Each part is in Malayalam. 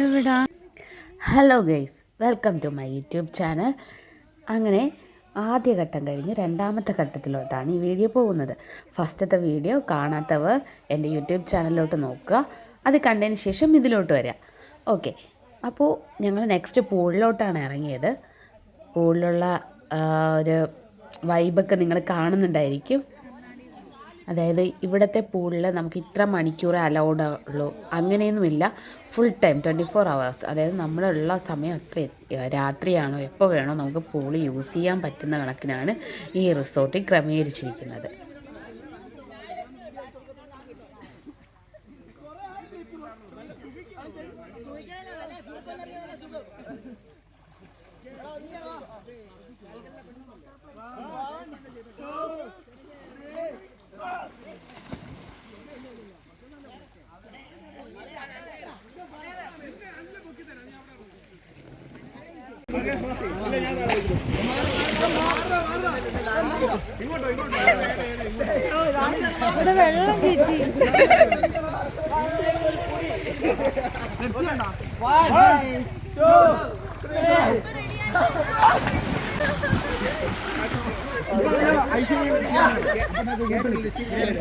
എവിടാ? Hello guys welcome to my YouTube channel അങ്ങനെ ആദ്യ ഘട്ടം കഴിഞ്ഞ് രണ്ടാമത്തെ ഘട്ടത്തിലോട്ടാണ് ഈ വീഡിയോ പോകുന്നത്. ഫസ്റ്റത്തെ വീഡിയോ കാണാത്തവർ എന്റെ യൂട്യൂബ് ചാനലിലോട്ട് നോക്കുക. അത് കണ്ടതിന് ശേഷം ഇതിലോട്ട് വരിക ഓക്കെ അപ്പോൾ ഞങ്ങൾ നെക്സ്റ്റ് പൂളിലോട്ടാണ് ഇറങ്ങിയത്. പൂളിലുള്ള ഒരു വൈബൊക്കെ നിങ്ങൾ കാണുന്നുണ്ടായിരിക്കും. അതായത് ഇവിടുത്തെ പൂളിൽ നമുക്ക് ഇത്ര മണിക്കൂർ അലൗഡ് ഉള്ളൂ അങ്ങനെയൊന്നുമില്ല. Full time twenty four hours അതായത് നമ്മളുള്ള സമയം അത്ര രാത്രിയാണോ എപ്പോൾ വേണോ നമുക്ക് പൂൾ യൂസ് ചെയ്യാൻ പറ്റുന്ന കണക്കിനാണ് ഈ റിസോർട്ടിൽ ക്രമീകരിച്ചിരിക്കുന്നത്.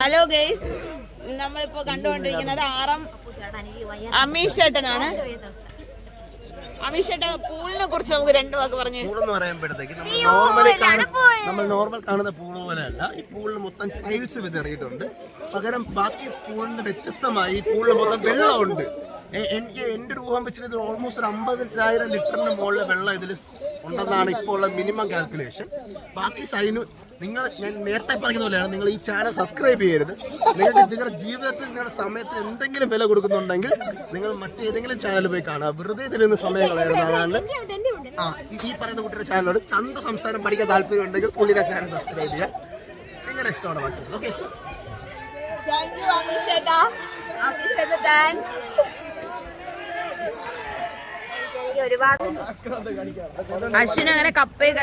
ഹലോ ഗെയ്സ് നമ്മളിപ്പോ കണ്ടുകൊണ്ടിരിക്കുന്നത് ആറം അമീഷ് ചേട്ടനാണ്. അമീഷ് ചേട്ടൻ പൂളിനെ കുറിച്ച് നമുക്ക് രണ്ടു വാക്ക് പറഞ്ഞു പൂൾ എന്ന് പറയുമ്പോഴത്തേക്ക് നമ്മൾ നോർമലി നമ്മൾ നോർമൽ കാണുന്ന പൂൾ പോലെയല്ല. ഈ പൂളിൽ മൊത്തം ടൈൽസ് വിതറിയിട്ടുണ്ട്. പകരം ബാക്കി പൂളിന് വ്യത്യസ്തമായി ഈ പൂളിൽ മൊത്തം വെള്ളമുണ്ട്. എനിക്ക് എന്റെ ഒരു ഊഹം വെച്ചിട്ട് ഇത് ഓൾമോസ്റ്റ് ഒരു അമ്പതിനായിരം ലിറ്ററിന് മുകളിൽ വെള്ളം ഇതിൽ ഉണ്ടെന്നാണ് ഇപ്പോൾ ഉള്ള മിനിമം കാൽക്കുലേഷൻ ബാക്കി സൈന് നിങ്ങൾ ഞാൻ നേരത്തെ പറഞ്ഞ പോലെയാണ് നിങ്ങൾ ഈ ചാനൽ സബ്സ്ക്രൈബ് ചെയ്യരുത്. നിങ്ങൾക്ക് നിങ്ങളുടെ ജീവിതത്തിൽ നിങ്ങളുടെ സമയത്ത് എന്തെങ്കിലും വില കൊടുക്കുന്നുണ്ടെങ്കിൽ നിങ്ങൾ മറ്റേതെങ്കിലും ചാനൽ പോയി കാണുക. വെറുതെ ഇതിലൊന്ന് സമയം കളയുന്നതാണ് ആ ഈ- ഈ പറയുന്ന കുട്ടിയുടെ ചാനലോട് ചന്ത സംസാരം പഠിക്കാൻ താല്പര്യം ഉണ്ടെങ്കിൽ പുള്ളിയുടെ ചാനൽ സബ്സ്ക്രൈബ് ചെയ്യുക നിങ്ങളുടെ ഇഷ്ടമാണ് ബാക്കി. Okay thank you thanks Ashwin അങ്ങനെ കപ്പയൊക്കെ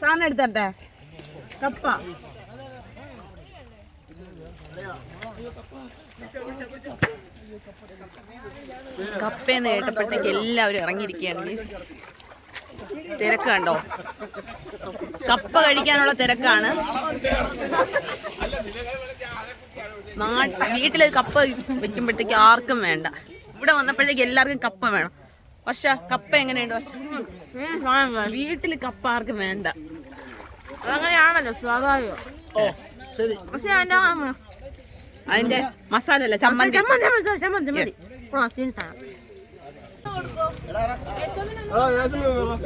സാധനം എടുത്തട്ടെ കപ്പ. കപ്പയെന്ന് കേട്ടപ്പോഴത്തേക്ക് എല്ലാവരും ഇറങ്ങിയിരിക്കുകയാണ് മീൻസ് തിരക്ക് കണ്ടോ? കപ്പ കഴിക്കാനുള്ള തിരക്കാണ്. വീട്ടിൽ കപ്പ വെക്കുമ്പോഴത്തേക്ക് ആർക്കും വേണ്ട. ഇവിടെ വന്നപ്പോഴത്തേക്ക് എല്ലാവർക്കും കപ്പ വേണം. പക്ഷെ കപ്പ എങ്ങനെയുണ്ട്? പക്ഷെ വീട്ടിൽ കപ്പ ആർക്കും വേണ്ട. അതങ്ങനെയാണല്ലോ സ്വാഭാവികം. ശരി. പക്ഷെ അതിന്റെ അതിന്റെ മസാല അല്ല ചമ്മന്തി Yes.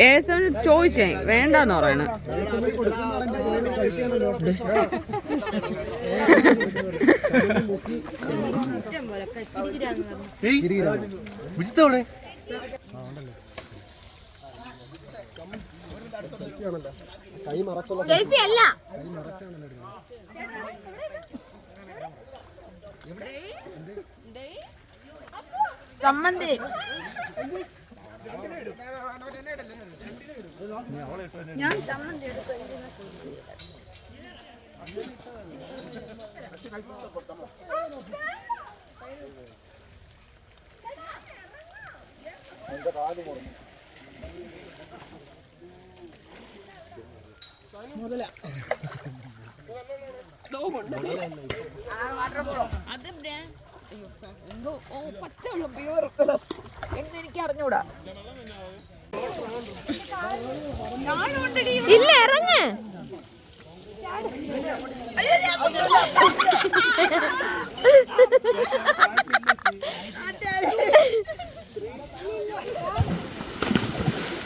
ഏസവന് ചോദിച്ചേ വേണ്ടെന്ന് പറയണ. വിജിത്തോടെ സെൽഫി അല്ല. ചമ്മന്തി. ഞാൻ ചമ്മന്തി എടുക്കും അത് ബ്രാ- അയ്യോ, എന്തോ ഓ പച്ച വെള്ളം പ്യൂർ എന്ന് എനിക്ക് അറിഞ്ഞൂടാ. ഇല്ല ഇറങ്ങ്.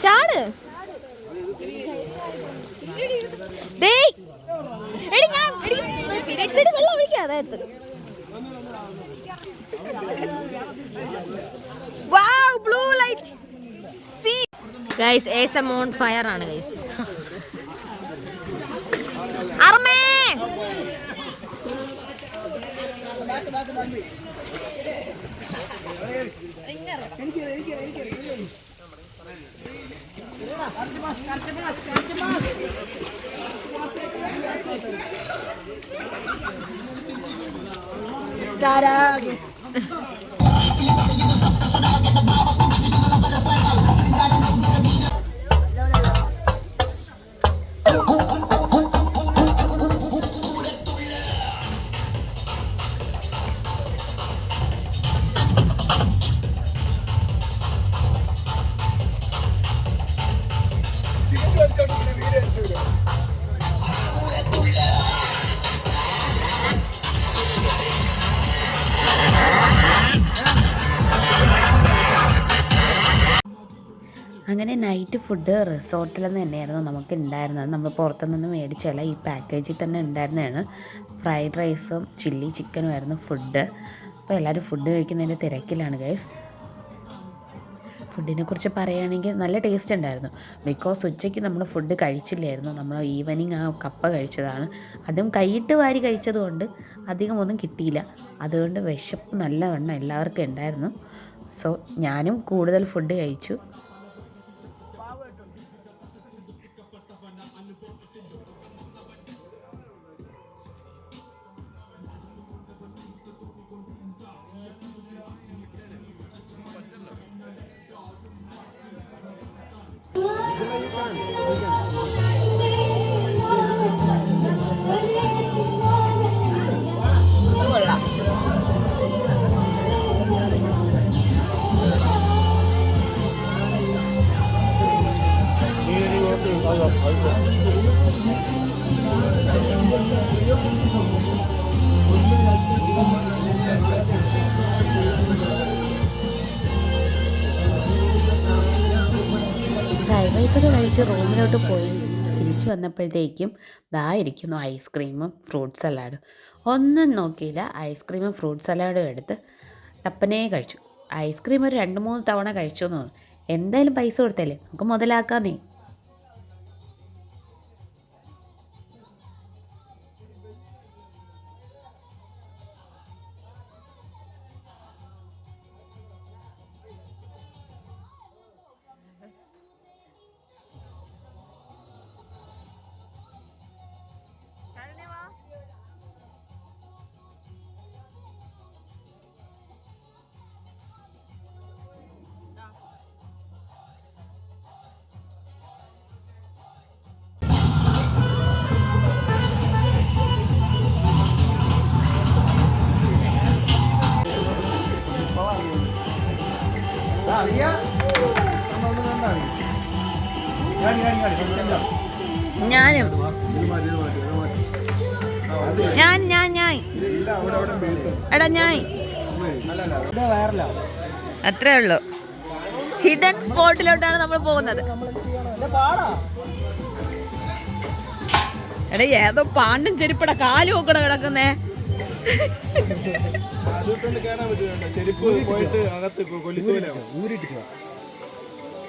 ചാട് ഡേയ് എടി ഞാൻ എടി എടി വെള്ളം ഒഴിക്കാതെ blue light see guys awesome on fire ആണ് ഗൈസ് അർമേ! അങ്ങനെ ഫുഡ് റിസോർട്ടിൽ നിന്ന് തന്നെയായിരുന്നു നമുക്ക് ഉണ്ടായിരുന്നത് നമ്മൾ പുറത്തുനിന്ന് മേടിച്ചല്ല ഈ പാക്കേജിൽ തന്നെ ഉണ്ടായിരുന്നതാണ്. ഫ്രൈഡ് റൈസും ചില്ലി ചിക്കനും ആയിരുന്നു ഫുഡ്. അപ്പോൾ എല്ലാവരും ഫുഡ് കഴിക്കുന്നതിന്റെ തിരക്കിലാണ് ഗൈസ് ഫുഡിനെ കുറിച്ച് പറയുകയാണെങ്കിൽ നല്ല ടേസ്റ്റ് ഉണ്ടായിരുന്നു. ബിക്കോസ് ഉച്ചയ്ക്ക് നമ്മൾ ഫുഡ് കഴിച്ചില്ലായിരുന്നു. നമ്മൾ ഈവനിങ് ആ കപ്പ കഴിച്ചതാണ്. അതും കൈയിട്ട് വാരി കഴിച്ചതുകൊണ്ട് അധികം ഒന്നും കിട്ടിയില്ല. അതുകൊണ്ട് വിശപ്പ് നല്ലവണ്ണം എല്ലാവർക്കും ഉണ്ടായിരുന്നു. സോ ഞാനും കൂടുതൽ ഫുഡ് കഴിച്ചു. ഫ്രൈഡ് കഴിച്ച് റൂമിലോട്ട് പോയി. തിരിച്ചു വന്നപ്പോഴത്തേക്കും ദാ ഇരിക്കുന്നു ഐസ്ക്രീമും ഫ്രൂട്ട് സലാഡും. ഒന്നും നോക്കിയില്ല. ഐസ്ക്രീമും ഫ്രൂട്ട് സലാഡും എടുത്ത് ടപ്പനെ കഴിച്ചു. ഐസ്ക്രീം ഒരു രണ്ട് മൂന്ന് തവണ കഴിച്ചു എന്ന് എന്തായാലും പൈസ കൊടുത്തല്ലേ? നമുക്ക് മുതലാക്കാന്നേ ഞാനും. ഞാൻ ഞാൻ ഞാൻ. എടാ ഞാൻ. അത്രേ ഉള്ളൂ. ഹിഡൻ സ്പോട്ടിലോട്ടാണ് നമ്മൾ പോകുന്നത്. എടാ ഏതോ പാണ്ടും ചെരുപ്പട കാൽ നോക്കണ കിടക്കുന്നേ. ചെരുപ്പ് പോയിട്ട് അകത്ത് കൊല്ലിസൂലാവും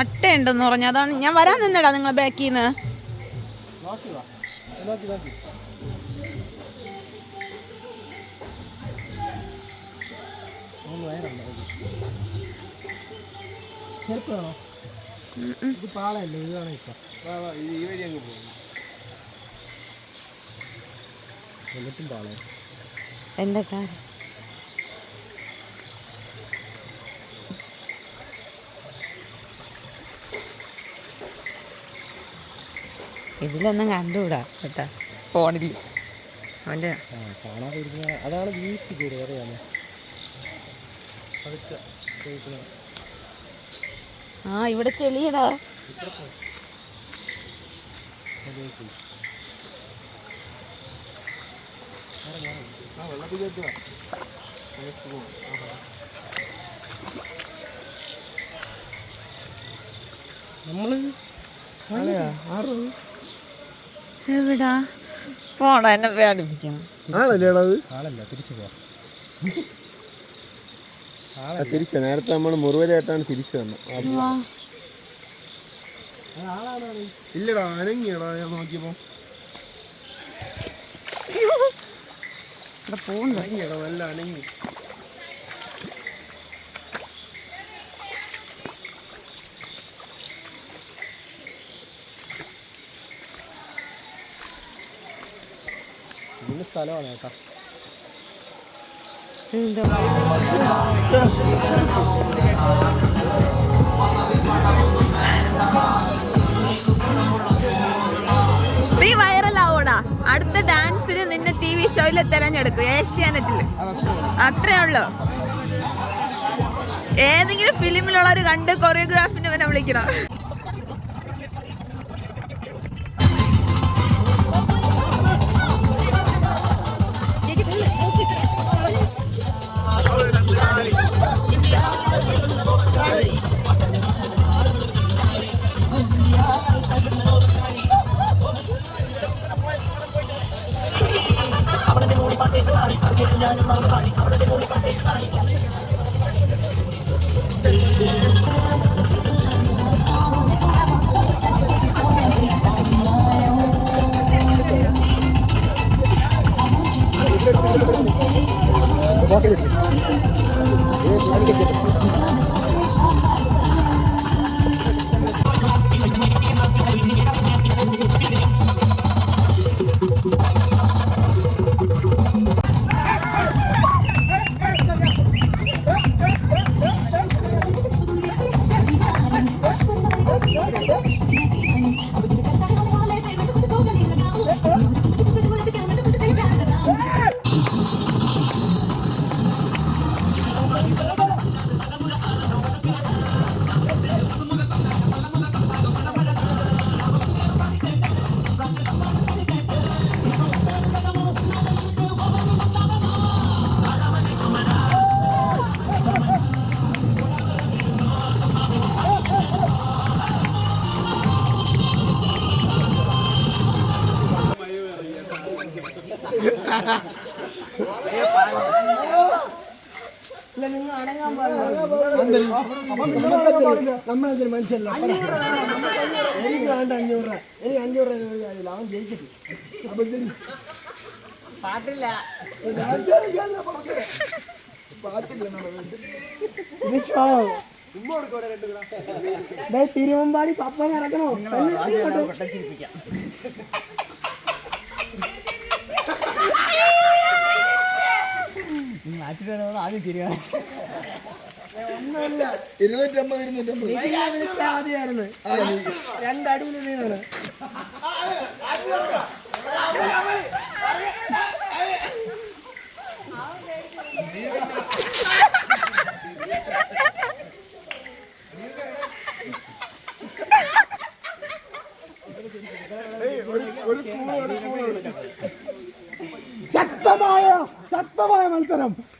അട്ട ഉണ്ടെന്ന് പറഞ്ഞു. അതാണ് ഞാൻ വരാൻ നിന്നടാ നിങ്ങളെ ബാക്കിൽ നിന്ന് ചെറുപ്പാണോ ഇത് പാളയല്ലേ? ഇപ്പം. വാ ഈ വഴി അങ്ങ് പോകും. എന്താ കാര്യം ഇതിലൊന്നും കണ്ടുകൂടാ കേട്ടാ. ഫോണിൽ അവന്റെ അതാണ് ആ ഇവിടെ ചെളിയടാ. ആ വെള്ളത്തിൽ കയറ്റുക നമ്മൾ ആറ്. എവിടാ? പോടാ എന്നെ പേടിപ്പിക്കണം ആണല്ലേടാ അത്? ആളല്ല തിരിച്ചു പോവാ തിരിച്ചു നേരത്തെ നമ്മൾ മുറിവരായിട്ടാണ് തിരിച്ചു വന്നത് ഇല്ലടാ അനങ്ങിയടാ ഞാൻ നോക്കിയപ്പോ. ഇവിടെ പോകുന്നു അനങ്ങിയടാ നല്ല അനങ്ങി. ഇതിന്റെ സ്ഥലമാണ് കേട്ടോ. നീ വൈറലാവൂടാ? അടുത്ത ഡാൻസിന് നിന്നെ ടി വി ഷോയിൽ തെരഞ്ഞെടുക്കും ഏഷ്യാനെറ്റിൽ അത്രേ ഉള്ളൂ. ഏതെങ്കിലും ഫിലിമിലുള്ളവർ കണ്ട് കൊറിയോഗ്രാഫിന് പിന്നെ വിളിക്കണം. നമ്മളെന്തൊരു മനുഷ്യല്ല എനിക്ക് വേണ്ട അഞ്ഞൂറ് രൂപ എനിക്ക് അഞ്ഞൂറ് രൂപ കാര്യമില്ല അവൻ ജയിച്ചിട്ട് അപ്പൊ പാട്ടില്ല പാട്ടില്ല ഇത് ഷോ ദേ തിരുവമ്പാടി ആദ്യം ഇറക്കണോ ഒന്നുമില്ല ഇരുന്നൂറ്റമ്പത് ഇരുന്നൂറ്റമ്പത്. വിളിച്ചാൽ മതിയായിരുന്നു രണ്ടടിയിൽ നീങ്ങാണ് ശക്തമായ ശക്തമായ മത്സരം.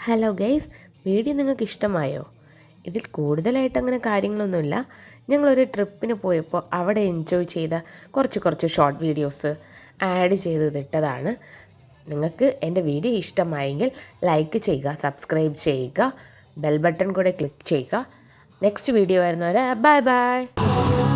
ഹലോ ഗൈസ് വീഡിയോ നിങ്ങൾക്ക് ഇഷ്ടമായോ? ഇതിൽ കൂടുതലായിട്ട് അങ്ങനെ കാര്യങ്ങളൊന്നുമില്ല. ഞങ്ങളൊരു ട്രിപ്പിന് പോയപ്പോൾ അവിടെ എൻജോയ് ചെയ്ത കുറച്ച് കുറച്ച് ഷോർട്ട് വീഡിയോസ് ആഡ് ചെയ്തിട്ടതാണ്. നിങ്ങൾക്ക് എന്റെ വീഡിയോ ഇഷ്ടമായെങ്കിൽ ലൈക്ക് ചെയ്യുക സബ്സ്ക്രൈബ് ചെയ്യുക ബെൽ ബട്ടൺ കൂടെ ക്ലിക്ക് ചെയ്യുക. നെക്സ്റ്റ് വീഡിയോ വരുന്നവരെ ബൈ ബൈ